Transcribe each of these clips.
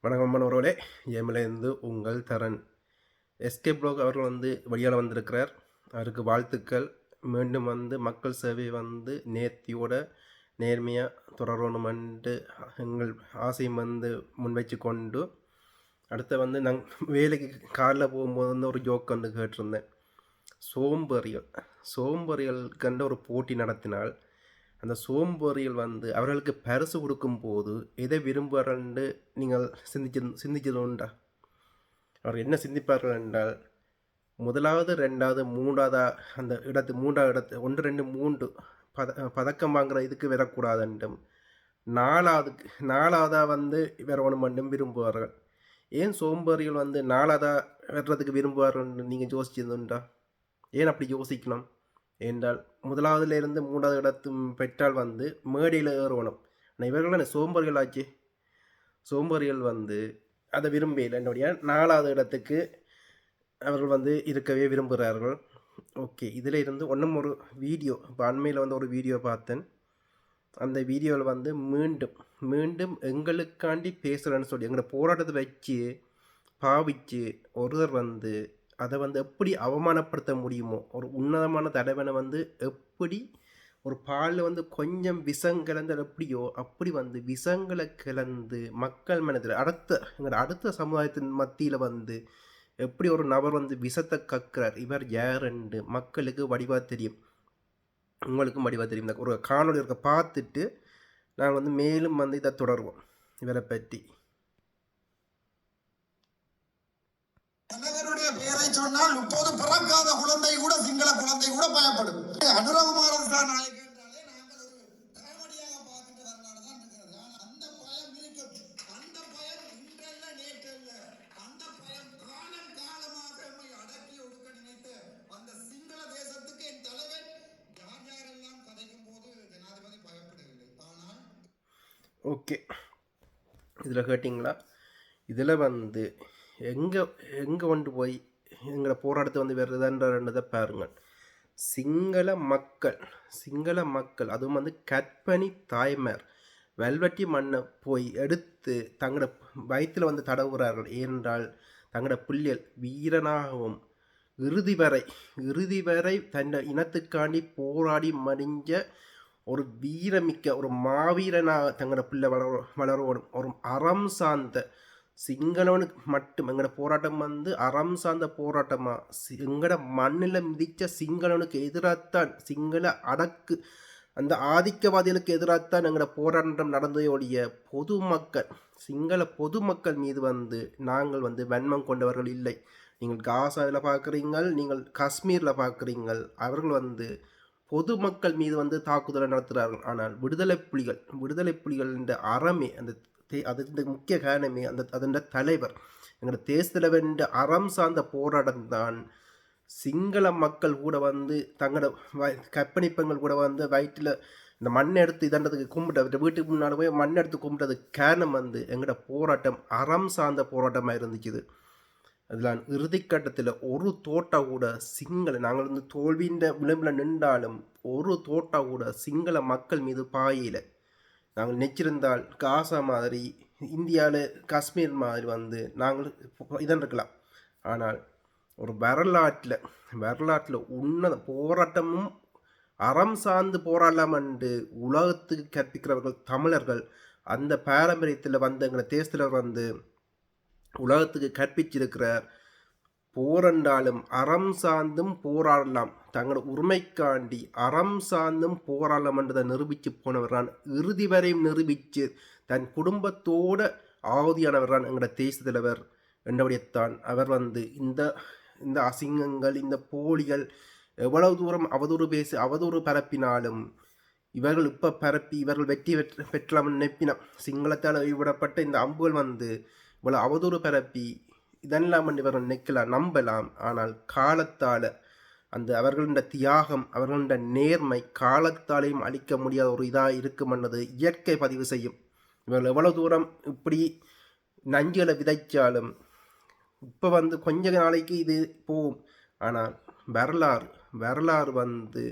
வணக்கம் மனோர்களே ஏமிலேருந்து உங்கள் தரன். SK block அவர்கள் வந்து வழியால் வந்திருக்கிறார். அவருக்கு வாழ்த்துக்கள். மீண்டும் வந்து மக்கள் சேவை வந்து நேர்த்தியோட நேர்மையாக தொடரணுமென்று எங்கள் ஆசையும் வந்து முன்வைச்சு கொண்டு அடுத்து வந்து நாங் வேலைக்கு காரில் போகும்போது வந்து ஒரு ஜோக் வந்து கேட்டிருந்தேன். சோம்பறிகள். சோம்பறிகள் கண்ட ஒரு போட்டி நடத்தினால் அந்த சோம்பேறிகள் வந்து அவர்களுக்கு பரிசு கொடுக்கும்போது எதை விரும்புகிறன்னு நீங்கள் சிந்திச்சு சிந்திச்சது உண்டா? அவர் என்ன சிந்திப்பார்கள் என்றால் முதலாவது ரெண்டாவது மூன்றாவதா அந்த இடத்து மூன்றாவது இடத்து ஒன்று ரெண்டு மூன்று பத பதக்கம் வாங்குற இதுக்கு வரக்கூடாதுன்றும் நாலாவதுக்கு நாலாவதாக வந்து வரணும் மட்டும் விரும்புவார்கள். ஏன் சோம்பேறிகள் வந்து நாலாவதாக வெட்டுறதுக்கு விரும்புவார்கள் நீங்கள் யோசிச்சதுண்டா ஏன் அப்படி யோசிக்கணும்? என்றால் முதலாவதுலேருந்து மூன்றாவது இடத்தும் பெற்றால் வந்து மேடையில் ஏறணும் ஆனால் இவர்கள் சோம்பர்கள் ஆச்சு? சோம்பர்கள் வந்து அதை விரும்பல என்னுடைய நாலாவது இடத்துக்கு அவர்கள் வந்து இருக்கவே விரும்புகிறார்கள். ஓகே இதில் இருந்து ஒன்றும் ஒரு வீடியோ இப்போ அண்மையில் வந்து ஒரு வீடியோ பார்த்தேன். அந்த வீடியோவில் வந்து மீண்டும் மீண்டும் எங்களுக்காண்டி பேசுகிறேன்னு சொல்லி எங்களோட போராட்டத்தை வச்சு பாவிச்சு ஒருவர் வந்து அதை வந்து எப்படி அவமானப்படுத்த முடியுமோ ஒரு உன்னதமான தடவனை வந்து எப்படி ஒரு பாலில் வந்து கொஞ்சம் விஷம் கலந்து எப்படியோ அப்படி வந்து விஷங்களை கலந்து மக்கள் மனதில் அடுத்த எங்களோட அடுத்த சமுதாயத்தின் மத்தியில் வந்து எப்படி ஒரு நபர் வந்து விஷத்தை கக்குறார் இவர் யாருண்டு மக்களுக்கு வடிவாக தெரியும். உங்களுக்கும் வடிவாக தெரியும். இந்த ஒரு காணொலி இருக்க பார்த்துட்டு நாங்கள் வந்து மேலும் வந்து இதை தொடருவோம். இவரை பற்றி. சொன்னால் இப்போது பிறக்காத குழந்தை கூட சிங்கள குழந்தை கூட பயப்படும். அனுரகுமாரன் சார் நாளைக்கு ஓகே. இதில் கேட்டிங்களா? இதில் வந்து எங்கே எங்கே கொண்டு போய் எங்களை போராட்டத்தை வந்து வருதுன்றதை பாருங்கள். சிங்கள மக்கள் சிங்கள மக்கள் அதுவும் வந்து கற்பனி தாய்மார் வெல்வெட்டி மண்ணை போய் எடுத்து தங்களோட வயிற்றில் வந்து தடவுகிறார்கள் ஏனென்றால் தங்களோட புள்ளியல் வீரனாகவும் இறுதி வரை இறுதி வரை தன் இனத்துக்காண்டி போராடி மடிஞ்ச ஒரு வீரமிக்க ஒரு மாவீரனாக தங்களோட பிள்ளை வளர வளரணும் ஒரு அறம் சார்ந்த சிங்களவனுக்கு மட்டும் எங்களோட போராட்டம் வந்து அறம் சார்ந்த போராட்டமாக எங்களோட மண்ணில் மிதித்த சிங்களவனுக்கு எதிராகத்தான் சிங்கள அடக்கு அந்த ஆதிக்கவாதிகளுக்கு எதிராகத்தான் எங்களோட போராட்டம் நடந்ததையோடைய பொதுமக்கள் சிங்கள பொதுமக்கள் மீது வந்து நாங்கள் வந்து வன்மம் கொண்டவர்கள் இல்லை. நீங்கள் காசாவில் பார்க்குறீங்கள் நீங்கள் காஷ்மீரில் பார்க்குறீங்கள் அவர்கள் வந்து பொதுமக்கள் மீது வந்து தாக்குதலை நடத்துகிறார்கள் ஆனால் விடுதலை புலிகள் விடுதலை புலிகள் என்ற அறமே அந்த தே அது இந்த முக்கிய காரணமே அந்த அதன் தலைவர். எங்களோட தேசத்தில் அறம் சார்ந்த போராட்டம் தான். சிங்கள மக்கள் கூட வந்து தங்களோட வ கூட வந்து வயிற்றில் இந்த மண்ணை எடுத்து இதன்றதுக்கு கும்பிட்டு வீட்டுக்கு முன்னால் போய் மண் எடுத்து கும்பிட்டதுக்கு காரணம் வந்து எங்களோட போராட்டம் அறம் சார்ந்த போராட்டமாக இருந்துச்சு அதில் இறுதிக்கட்டத்தில் ஒரு தோட்டா கூட சிங்கள நாங்கள் வந்து தோல்வியின் விளிம்பில் நின்றாலும் ஒரு தோட்டா கூட சிங்கள மக்கள் மீது பாயில நாங்கள் நெச்சிருந்தால் காசா மாதிரி இந்தியாவில் காஷ்மீர் மாதிரி வந்து நாங்கள் இதன் இருக்கலாம் ஆனால் ஒரு வரலாற்றில் வரலாற்றில் உன்னத போராட்டமும் அறம் சார்ந்து போராடலாம் என்று உலகத்துக்கு கற்பிக்கிறவர்கள் தமிழர்கள் அந்த பாரம்பரியத்தில் வந்து எங்களை தேசத்தில் வந்து உலகத்துக்கு கற்பிச்சிருக்கிறார் போரண்டாலும் அறம் சார்ந்தும் போராடலாம். தங்களோட உரிமைக்காண்டி அறம் சார்ந்தும் போராடலாம் என்றதை நிரூபித்து போனவர்தான் இறுதி வரையும் நிரூபித்து தன் குடும்பத்தோட ஆவதியானவர்தான் எங்களோட தேச தலைவர் என்றபடியத்தான் அவர் வந்து இந்த இந்த அசிங்கங்கள் இந்த போலிகள் எவ்வளவு தூரம் அவதூறு பேசி அவதூறு பரப்பினாலும் இவர்கள் இப்போ பரப்பி இவர்கள் வெற்றி பெற்று பெற்றலாம் நினைப்பினம் சிங்களத்தால் விடப்பட்ட இந்த அம்புகள் வந்து இவ்வளோ அவதூறு பரப்பி இதெல்லாம் இவர்கள் நிற்கலாம் நம்பலாம். ஆனால் காலத்தால் அந்த அவர்களோட தியாகம் அவர்களுடைய நேர்மை காலத்தாலையும் அழிக்க முடியாத ஒரு இதாக இருக்குமென்னது இயற்கை பதிவு செய்யும். இவர்கள் எவ்வளோ தூரம் இப்படி நஞ்சுகளை விதைச்சாலும் இப்போ வந்து கொஞ்ச நாளைக்கு இது போகும். ஆனால் வரலாறு வரலாறு வந்து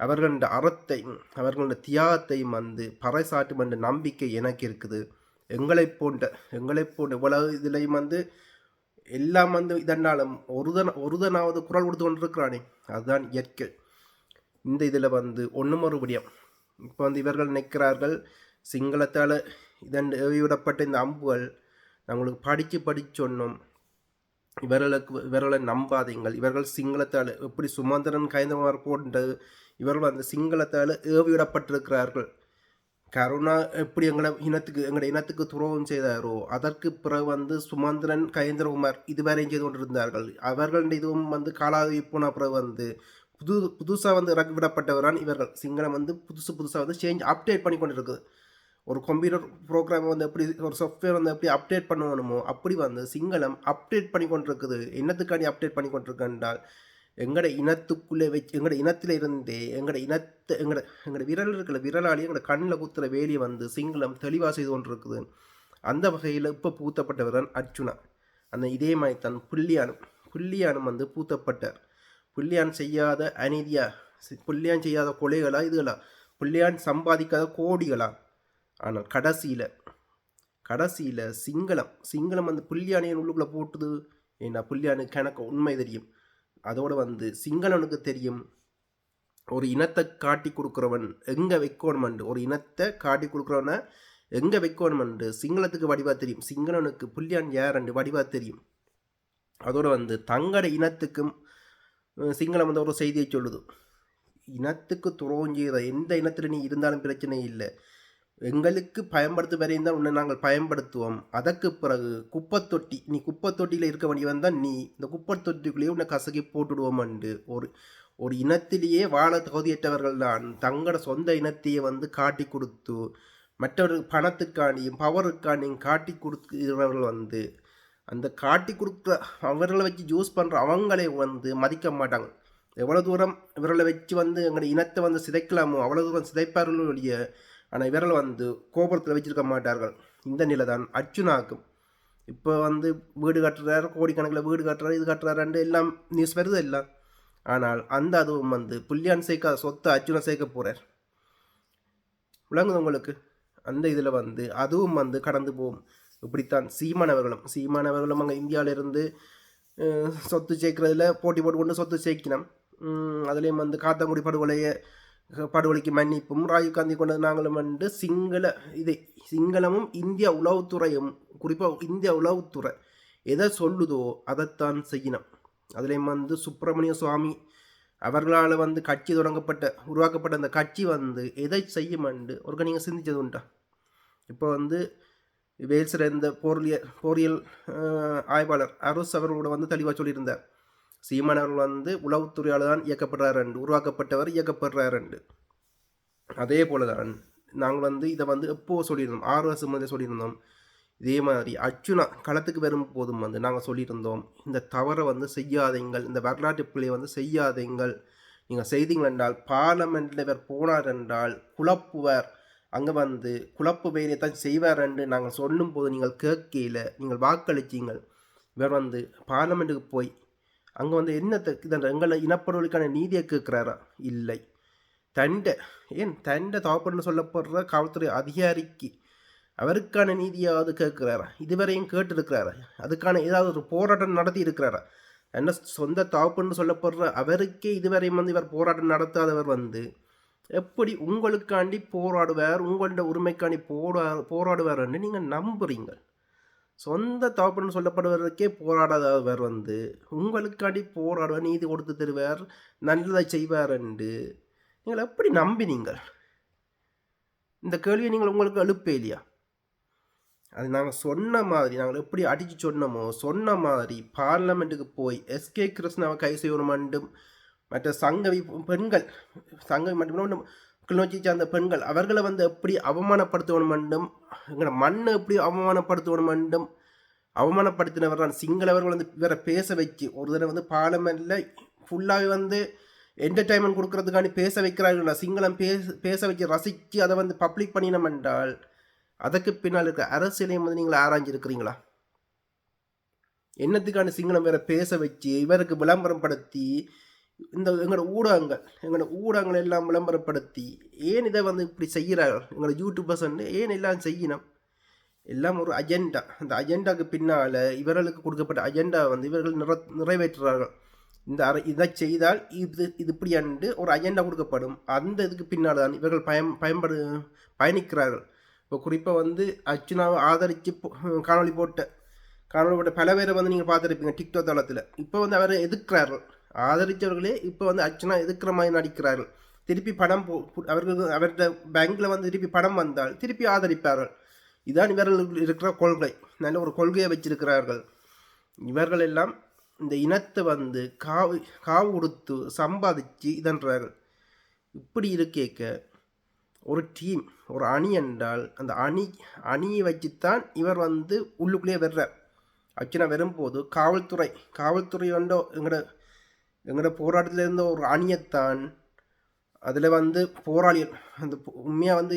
அவர்களின் அறத்தை அவர்களோட தியாகத்தையும் வந்து பறைசாட்டும் என்ற நம்பிக்கை எனக்கு இருக்குது. எங்களை போன்ற எங்களை போன்ற இவ்வளவு இதுலையும் வந்து எல்லாம் வந்து இதனாலும் ஒருதன் ஒருதனாவது குரல் கொடுத்து கொண்டிருக்கிறானே. அதுதான் இயற்கை. இந்த இதில் வந்து ஒன்று மறுபடியும். இப்போ வந்து இவர்கள் நிற்கிறார்கள் சிங்களத்தால் இதன் ஏவிவிடப்பட்ட இந்த அம்புகள் நம்மளுக்கு படித்து படிச்சொன்னும் இவர்களுக்கு இவர்களை நம்பாதீங்கள். இவர்கள் சிங்களத்தால் எப்படி சுமந்திரன் கைந்தமார் போன்ற இவர்கள் அந்த சிங்களத்தால் ஏவிவிடப்பட்டிருக்கிறார்கள். கருணா எப்படி எங்களை இனத்துக்கு எங்களோட இனத்துக்கு துரோகம் செய்தாரோ அதற்கு பிறகு வந்து சுமந்திரன் கயேந்திரகுமார் இதுவரையும் செய்து கொண்டிருந்தார்கள். அவர்கள் இதுவும் வந்து காலாவதி போன பிறகு வந்து புது புதுசாக வந்து இறக்கி விடப்பட்டவரான் இவர்கள். சிங்களம் வந்து புதுசு புதுசாக வந்து சேஞ்ச் அப்டேட் பண்ணி கொண்டு இருக்குது ஒரு கம்ப்யூட்டர் ப்ரோக்ராம் வந்து எப்படி ஒரு சாஃப்ட்வேர் வந்து எப்படி அப்டேட் பண்ணணுமோ அப்படி வந்து சிங்களம் அப்டேட் பண்ணி கொண்டிருக்குது. என்னத்துக்காண்டி அப்டேட் பண்ணி கொண்டிருக்கு என்றால் எங்களோட இனத்துக்குள்ளே வச்சு எங்களோட இனத்தில் இருந்தே எங்களோட இனத்தை எங்களோட எங்களோட விரல் இருக்கிற விரலாளி எங்களோட கண்ணில் குத்துற வேலியை வந்து சிங்களம் தெளிவாக செய்து கொண்டிருக்குது. அந்த வகையில் இப்போ பூத்தப்பட்டவர் தான் அர்ஜுனா. அந்த இதே மாதிரி தான் புள்ளியானும். புள்ளியானும் வந்து பூத்தப்பட்டார். புள்ளியான் செய்யாத அநீதியா புள்ளியான் செய்யாத கொலைகளா இதுகளா? புள்ளியான் சம்பாதிக்காத கோடிகளா? ஆனால் கடைசியில் கடைசியில் சிங்களம் சிங்களம் வந்து புள்ளியானையின் உள்ளுக்குள்ளே போட்டுது. ஏன்னா புள்ளியானுக்கு கணக்கு உண்மை தெரியும். அதோடு வந்து சிங்களனுக்கு தெரியும். ஒரு இனத்தை காட்டி கொடுக்குறவன் எங்கே வைக்கணுமெண்டு ஒரு இனத்தை காட்டி கொடுக்குறவனை எங்கே வைக்கணுமெண்டு சிங்களத்துக்கு வடிவாக தெரியும். சிங்களனுக்கு புள்ளியான் யாரண்டு வடிவாக தெரியும். அதோடு வந்து தங்கட இனத்துக்கும் சிங்களம் வந்து ஒரு செய்தியை சொல்லுது. இனத்துக்கு துரோகம் எந்த இனத்தில் நீ இருந்தாலும் பிரச்சனை இல்லை. எங்களுக்கு பயன்படுத்த வரையும் தான் உன்னை நாங்கள் பயன்படுத்துவோம். அதற்கு பிறகு குப்பைத் தொட்டி நீ குப்பை தொட்டியில் இருக்க வேண்டியவன் தான் நீ இந்த குப்பைத் தொட்டிக்குள்ளேயே உன்னை கசக்கி போட்டுடுவோம்ண்டு ஒரு ஒரு இனத்திலேயே வாழ தகுதியற்றவர்கள் தான். தங்களோட சொந்த இனத்தையே வந்து காட்டி கொடுத்து மற்றவர் பணத்துக்காண்டியும் பவருக்காண்டியும் காட்டி கொடுக்கிறவர்கள் வந்து அந்த காட்டி கொடுக்குற அவர்களை வச்சு ஜூஸ் பண்ணுற அவங்களே வந்து மதிக்க மாட்டாங்க. எவ்வளோ தூரம் இவர்களை வச்சு வந்து எங்களுடைய இனத்தை வந்து சிதைக்கலாமோ அவ்வளோ தூரம் சிதைப்பார்களுடைய ஆனால் இவர்கள் வந்து கோபுரத்தில் வச்சிருக்க மாட்டார்கள். இந்த நிலை தான் அர்ஜுனாக்கும் இப்போ வந்து வீடு கட்டுறாரு கோடிக்கணக்கில் வீடு கட்டுறாரு இது கட்டுறாருன்னு எல்லாம் நியூஸ் வருது எல்லாம். ஆனால் அந்த அதுவும் வந்து புள்ளியான் சேர்க்க சொத்தை அர்ஜுனா சேர்க்க போகிறார் விளங்குது உங்களுக்கு? அந்த இதில் வந்து அதுவும் வந்து கடந்து போகும். இப்படித்தான் சீமானவர்களும் சீமானவர்களும் அங்கே இந்தியாவிலிருந்து சொத்து சேர்க்குறதுல போட்டி போட்டு கொண்டு சொத்து சேர்க்கணும் உம், அதுலேயும் வந்து காத்தாங்குடி படுகொலையை படுகொலைக்கு மன்னிப்பும் ராஜீவ் காந்தி கொண்டது நாங்களும் வந்து சிங்கள இதை சிங்களமும் இந்திய உளவுத்துறையும் குறிப்பாக இந்திய உளவுத்துறை எதை சொல்லுதோ அதைத்தான் செய்யணும். அதுலேயும் வந்து சுப்பிரமணிய சுவாமி அவர்களால் வந்து கட்சி தொடங்கப்பட்ட உருவாக்கப்பட்ட அந்த கட்சி வந்து எதை செய்யுமென்று ஒருக்க நீங்கள் சிந்திச்சது உண்டா? இப்போ வந்து வேல்ஸில் இருந்த போரியல் போரியல் ஆய்வாளர் அருஸ் அவர்களோட வந்து தெளிவாக சொல்லியிருந்தார். சீமான் அவர்கள் வந்து உளவுத்துறையால் தான் இயக்கப்படுறாருண்டு உருவாக்கப்பட்டவர் இயக்கப்படுறார் என்று. அதே போல தான் நாங்கள் வந்து இதை வந்து எப்போ சொல்லியிருந்தோம்? ஆறு வருஷம் முதலே சொல்லியிருந்தோம். இதே மாதிரி அர்ஜுனா களத்துக்கு வரும் போதும் வந்து நாங்கள் சொல்லியிருந்தோம் இந்த தவறை வந்து செய்யாதீங்கள் இந்த வரலாற்று பிள்ளையை வந்து செய்யாதீங்கள் நீங்கள் செய்தீங்கள் என்றால் பார்லமெண்ட்டில் இவர் போனார் என்றால் குழப்புவர். அங்கே வந்து குழப்பு வேலையை தான் செய்வார் என்று நாங்கள் சொல்லும்போது நீங்கள் கேட்கல நீங்கள் வாக்களிச்சீங்கள் இவர் வந்து பார்லமெண்ட்டுக்கு போய் அங்கே வந்து என்னத்தை எங்களை இனப்படுவதற்கான நீதியை கேட்குறாரா? இல்லை. தண்டை ஏன் தண்டை தவப்படுன்னு சொல்லப்படுற காவல்துறை அதிகாரிக்கு அவருக்கான நீதியாவது கேட்குறாரா? இதுவரையும் கேட்டிருக்கிறாரா? அதுக்கான ஏதாவது ஒரு போராட்டம் நடத்தி இருக்கிறாரா? என்ன சொந்த தவப்புன்னு சொல்லப்படுற அவருக்கே இதுவரையும் வந்து இவர் போராட்டம் நடத்தாதவர் வந்து எப்படி உங்களுக்காண்டி போராடுவார் உங்களோட உரிமைக்காண்டி போரா போராடுவார்னு நீங்கள் நம்புறீங்க சொந்த தகப்பன் சொல்லப்படுவதற்கே போராடாதவர் வந்து உங்களுக்காண்டி போராடுவார் நீதி கொடுத்து தருவார் நல்லதை செய்வார் என்று. நீங்கள் எப்படி நம்பினீங்கள்? இந்த கேள்வியை நீங்கள் உங்களுக்கு எழுப்பே இல்லையா? அது நாங்கள் சொன்ன மாதிரி நாங்கள் எப்படி அடித்து சொன்னோமோ சொன்ன மாதிரி பார்லமெண்ட்டுக்கு போய் எஸ்கே கிருஷ்ணாவை கை செய்யணுமெண்டும் மற்ற சங்கவி பெண்கள் சங்கவி மட்டும் கிளிநொச்சி சார்ந்த பெண்கள் அவர்களை வந்து எப்படி அவமானப்படுத்தணும் எங்களோட மண்ணை எப்படி அவமானப்படுத்தணும் அவமானப்படுத்தினவர் தான் சிங்களவர்கள் வந்து வேற பேச வச்சு ஒரு தடவை வந்து பார்லமெண்ட்டில் ஃபுல்லாகவே வந்து என்டர்டைன்மெண்ட் கொடுக்கறதுக்காண்டி பேச வைக்கிறார்கள் சிங்களம் பேச பேச வச்சு ரசித்து அதை வந்து பப்ளிக் பண்ணினோம் என்றால் அதற்கு பின்னால் இருக்க அரசியலையும் வந்து நீங்கள் ஆராய்ஞ்சிருக்கிறீங்களா என்னத்துக்கான சிங்களம் வேற பேச வச்சு இவருக்கு விளம்பரம் படுத்தி இந்த எங்களோட ஊடகங்கள் எங்களோட ஊடகங்கள் எல்லாம் விளம்பரப்படுத்தி ஏன் இதை வந்து இப்படி செய்கிறார்கள்? எங்களோட யூடியூபர்ஸ் வந்து ஏன் எல்லாம் செய்யணும்? எல்லாம் ஒரு அஜெண்டா அந்த அஜெண்டாவுக்கு பின்னால் இவர்களுக்கு கொடுக்கப்பட்ட அஜெண்டா வந்து இவர்கள் நிற நிறைவேற்றுறார்கள் இந்த அரை இதை செய்தால் இது இது இப்படியாண்டு ஒரு அஜெண்டா கொடுக்கப்படும். அந்த இதுக்கு பின்னால் தான் இவர்கள் பயம் பயன்படு பயணிக்கிறார்கள். இப்போ குறிப்பாக வந்து அர்ச்சுனாவை ஆதரித்து காணொளி போட்ட காணொளி போட்ட பல பேரை வந்து நீங்கள் பார்த்துருப்பீங்க டிக்டாக் தளத்தில். இப்போ வந்து அவரை எதிர்க்கிறார்கள். ஆதரித்தவர்களே இப்போ வந்து அர்ச்சனா எதிர்க்கிற மாதிரி நடிக்கிறார்கள். திருப்பி படம் போ அவர்களுக்கு அவர்கிட்ட பேங்க்கில் வந்து திருப்பி படம் வந்தால் திருப்பி ஆதரிப்பார்கள். இதான் இவர்கள் இருக்கிற கொள்கை. நல்ல ஒரு கொள்கையை வச்சிருக்கிறார்கள். இவர்கள் எல்லாம் இந்த இனத்தை வந்து காவு காவு கொடுத்து சம்பாதிச்சு இதன்றார்கள். இப்படி இருக்கேக்க ஒரு டீம் ஒரு அணி என்றால் அந்த அணி அணியை வச்சுத்தான் இவர் வந்து உள்ளுக்குள்ளேயே வர்றார். அர்ச்சனா வரும்போது காவல்துறை காவல்துறை வந்து எங்களோட எங்களோட போராட்டத்தில் இருந்த ஒரு அணியத்தான் அதில் வந்து போராளிகள் அந்த உண்மையாக வந்து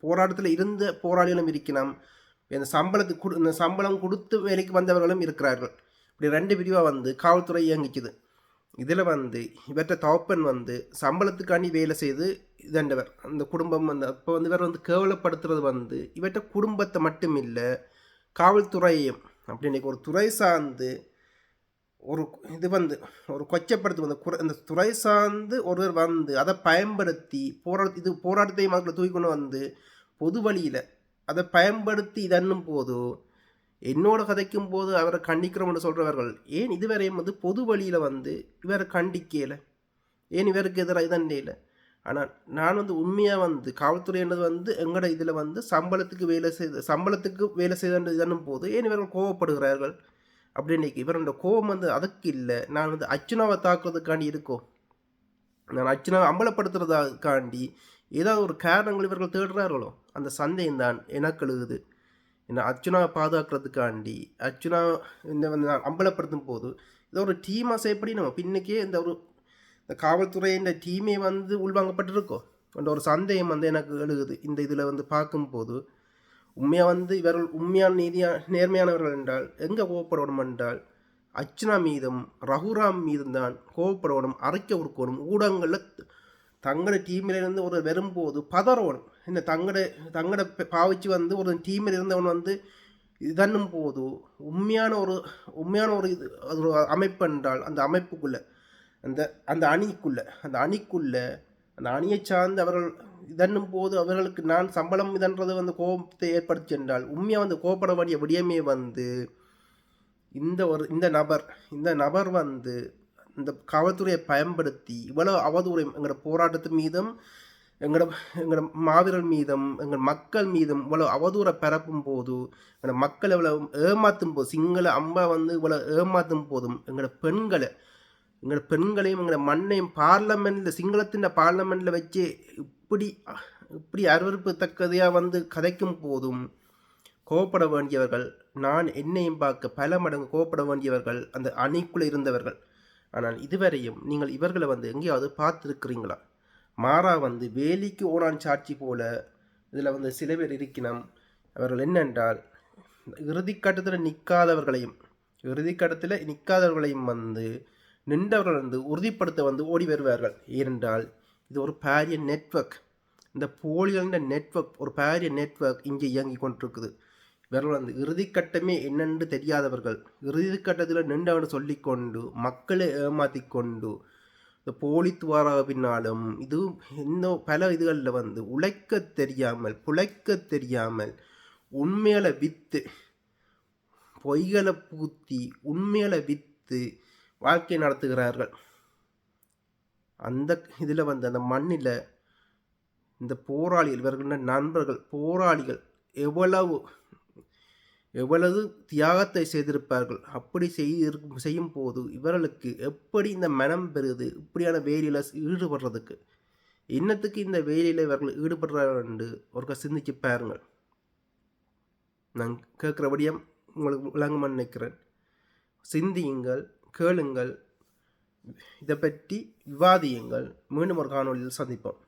போராட்டத்தில் இருந்த போராளிகளும் இருக்கணும் இந்த சம்பளத்துக்கு கொடு இந்த சம்பளம் கொடுத்து வேலைக்கு வந்தவர்களும் இருக்கிறார்கள். இப்படி ரெண்டு பிரிவாக வந்து காவல்துறை இயங்கிக்குது. இதில் வந்து இவற்றை தவப்பன் வந்து சம்பளத்துக்காண்டி வேலை செய்து இதண்டவர். அந்த குடும்பம் வந்து அப்போ வந்து இவர் வந்து கேவலப்படுத்துறது வந்து இவற்றை குடும்பத்தை மட்டும் இல்லை காவல்துறையையும் அப்படி இன்றைக்கி ஒரு துறை சார்ந்து ஒரு இது வந்து ஒரு கொச்சப்படுத்து வந்து குறை இந்த துறை சார்ந்து ஒருவர் வந்து அதை பயன்படுத்தி போரா இது போராட்டத்தை மக்களை தூக்கி கொண்டு வந்து பொது வழியில் அதை பயன்படுத்தி இதன்னும் போது என்னோட கதைக்கும் போது அவரை கண்டிக்கிறோம்னு சொல்கிறவர்கள் ஏன் இதுவரையும் வந்து பொது வழியில் வந்து இவரை கண்டிக்கலை? ஏன் இவருக்கு எதிராக இல்லை ஆனால் நான் வந்து உண்மையாக வந்து காவல்துறைன்றது வந்து எங்களோட இதில் வந்து சம்பளத்துக்கு வேலை செய்து சம்பளத்துக்கு வேலை செய்த இதன்னும் போது ஏன் இவர்கள் கோவப்படுகிறார்கள்? அப்படின்னு இவரோட கோபம் வந்து அதுக்கு இல்லை. நான் வந்து அர்ச்சனாவை தாக்குறதுக்காண்டி இருக்கோம் நான் அர்ச்சனாவை அம்பலப்படுத்துறதுக்காண்டி ஏதாவது ஒரு காரணங்கள் இவர்கள் தேடுறார்களோ? அந்த சந்தேகம் தான் எனக்கு எழுகுது. என்ன அர்ச்சனாவை பாதுகாக்கிறதுக்காண்டி அர்ச்சனா இந்த வந்து நான் அம்பலப்படுத்தும் போது இதை ஒரு டீமாக செய்யப்படி நம்ம பின்னுக்கே இந்த ஒரு இந்த காவல்துறையின் டீமே வந்து உள்வாங்கப்பட்டிருக்கோம் அந்த ஒரு சந்தேகம் வந்து எனக்கு எழுகுது. இந்த இதில் வந்து பார்க்கும்போது உண்மையாக வந்து இவர்கள் உண்மையான நீதியா நேர்மையானவர்கள் என்றால் எங்கே கோவப்படணும் என்றால் அர்ச்சனா மீதும் ரகுராம் மீதும் தான் கோவப்படணும் அரைக்க உருக்கணும் ஊடகங்களில் தங்களோட டீமிலிருந்து ஒரு வரும்போது பதறணும். இந்த தங்களோட தங்களோட பாவிச்சு வந்து ஒரு டீமில் இருந்தவன் வந்து இதன்னும் போது உண்மையான ஒரு உண்மையான ஒரு இது அது ஒரு அமைப்பு என்றால் அந்த அமைப்புக்குள்ளே அந்த அந்த அணிக்குள்ளே அந்த அணிக்குள்ளே அந்த அணியை சார்ந்து அவர்கள் இதன்னும் போது அவர்களுக்கு நான் சம்பளம் இதன்றது வந்து கோபத்தை ஏற்படுத்தி என்றால் உண்மையாக வந்து கோபப்பட வேண்டிய விடியமே வந்து இந்த ஒரு இந்த நபர் இந்த நபர் வந்து இந்த காவல்துறையை பயன்படுத்தி இவ்வளோ அவதூறை எங்களோட போராட்டத்து மீதும் எங்களோட எங்களோட மாவீரர் மீதும் எங்கள் மக்கள் மீதும் இவ்வளோ அவதூறை பரப்பும் போது எங்களோட மக்கள் இவ்வளோ ஏமாற்றும் போது சிங்கள அம்பா வந்து இவ்வளோ ஏமாற்றும் போதும் எங்களோட பெண்களை எங்களோட பெண்களையும் எங்களோட மண்ணையும் பார்லமெண்ட்டில் சிங்களத்தின் பார்லமெண்ட்டில் வச்சு இப்படி இப்படி அருவறுப்பு தக்கதையாக வந்து கதைக்கும் போதும் கோவப்பட வேண்டியவர்கள் நான் என்னையும் பார்க்க பல மடங்கு கோவப்பட வேண்டியவர்கள் அந்த அணிக்குள்ளே இருந்தவர்கள். ஆனால் இதுவரையும் நீங்கள் இவர்களை வந்து எங்கேயாவது பார்த்துருக்குறீங்களா? மாறா வந்து வேலிக்கு ஓனான் சாட்சி போல இதில் வந்து சில பேர் இருக்கணும் அவர்கள் என்னென்றால் இறுதிக்கட்டத்தில் நிற்காதவர்களையும் இறுதிக்கட்டத்தில் நிற்காதவர்களையும் வந்து நின்றவர்கள் வந்து உறுதிப்படுத்த வந்து ஓடி வருவார்கள். ஏனென்றால் இது ஒரு பாரிய நெட்வொர்க் இந்த போலியோன்ற நெட்வொர்க் ஒரு பாரிய நெட்வொர்க் இங்கே இயங்கி கொண்டிருக்குது. வெறும் அந்த இறுதிக்கட்டமே என்னென்று தெரியாதவர்கள் இறுதிக்கட்டத்தில் நின்றவனு சொல்லிக்கொண்டு மக்களை ஏமாற்றி கொண்டு இந்த போலித்துவார பின்னாலும் இது இன்னும் பல இதுகளில் வந்து உழைக்க தெரியாமல் புழைக்க தெரியாமல் உண்மையில வித்து பொய்களை பூத்தி உண்மையில வித்து வாழ்க்கை நடத்துகிறார்கள். அந்த இதில் வந்து அந்த மண்ணில் இந்த போராளிகள் இவர்கள நண்பர்கள் போராளிகள் எவ்வளவு எவ்வளவு தியாகத்தை செய்திருப்பார்கள். அப்படி செய்திருக்கும் செய்யும் போது இவர்களுக்கு எப்படி இந்த மனம் பெறுது? இப்படியான வேலையில் ஈடுபடுறதுக்கு என்னத்துக்கு இந்த வேலையில் இவர்கள் ஈடுபடுறார்கள் ஒருக்க சிந்திச்சு பாருங்கள். நான் கேட்குறபடியும் உங்களுக்கு விளங்குமான்னு நினைக்கிறேன். சிந்தியுங்கள் கேளுங்கள் இதை பற்றி விவாதியுங்கள். மீண்டும் ஒரு காணொலியில் சந்திப்போம்.